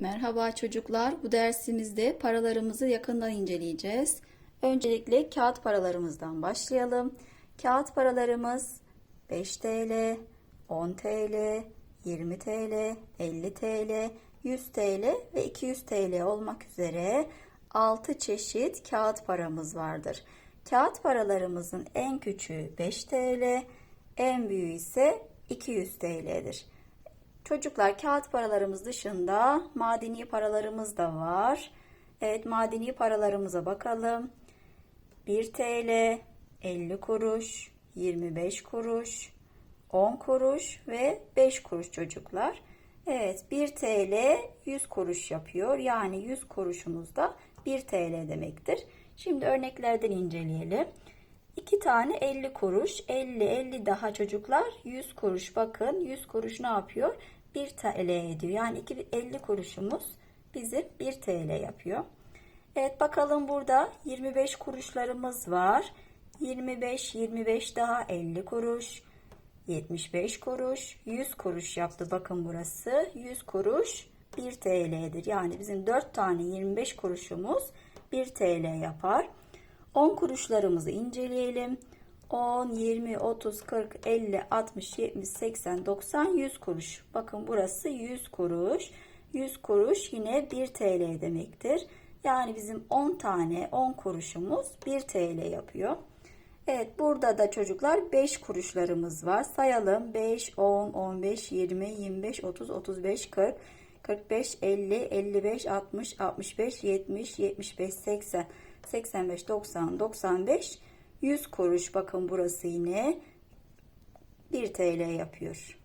Merhaba çocuklar. Bu dersimizde paralarımızı yakından inceleyeceğiz. Öncelikle kağıt paralarımızdan başlayalım. Kağıt paralarımız 5 TL, 10 TL, 20 TL, 50 TL, 100 TL ve 200 TL olmak üzere 6 çeşit kağıt paramız vardır. Kağıt paralarımızın en küçüğü 5 TL, en büyüğü ise 200 TL'dir. Çocuklar kağıt paralarımız dışında madeni paralarımız da var. Evet madeni paralarımıza bakalım. 1 TL, 50 kuruş, 25 kuruş, 10 kuruş ve 5 kuruş çocuklar. Evet 1 TL 100 kuruş yapıyor. Yani 100 kuruşumuz da 1 TL demektir. Şimdi örneklerden inceleyelim. 2 tane 50 kuruş. 50 50 daha çocuklar 100 kuruş. Bakın 100 kuruş ne yapıyor? 1 TL ediyor. Yani 2 50 kuruşumuz bizi 1 TL yapıyor. Evet bakalım burada 25 kuruşlarımız var. 25 25 daha 50 kuruş. 75 kuruş, 100 kuruş yaptı. Bakın burası 100 kuruş 1 TL'dir. Yani bizim 4 tane 25 kuruşumuz 1 TL yapar. 10 kuruşlarımızı inceleyelim. 10, 20, 30, 40, 50, 60, 70, 80, 90, 100 kuruş. Bakın burası 100 kuruş. 100 kuruş yine 1 TL demektir. Yani bizim 10 tane 10 kuruşumuz 1 TL yapıyor. Evet burada da çocuklar 5 kuruşlarımız var. Sayalım 5, 10, 15, 20, 25, 30, 35, 40, 45, 50, 55, 60, 65, 70, 75, 80, 85, 90, 95, 100 kuruş. Bakın burası yine 1 TL yapıyor.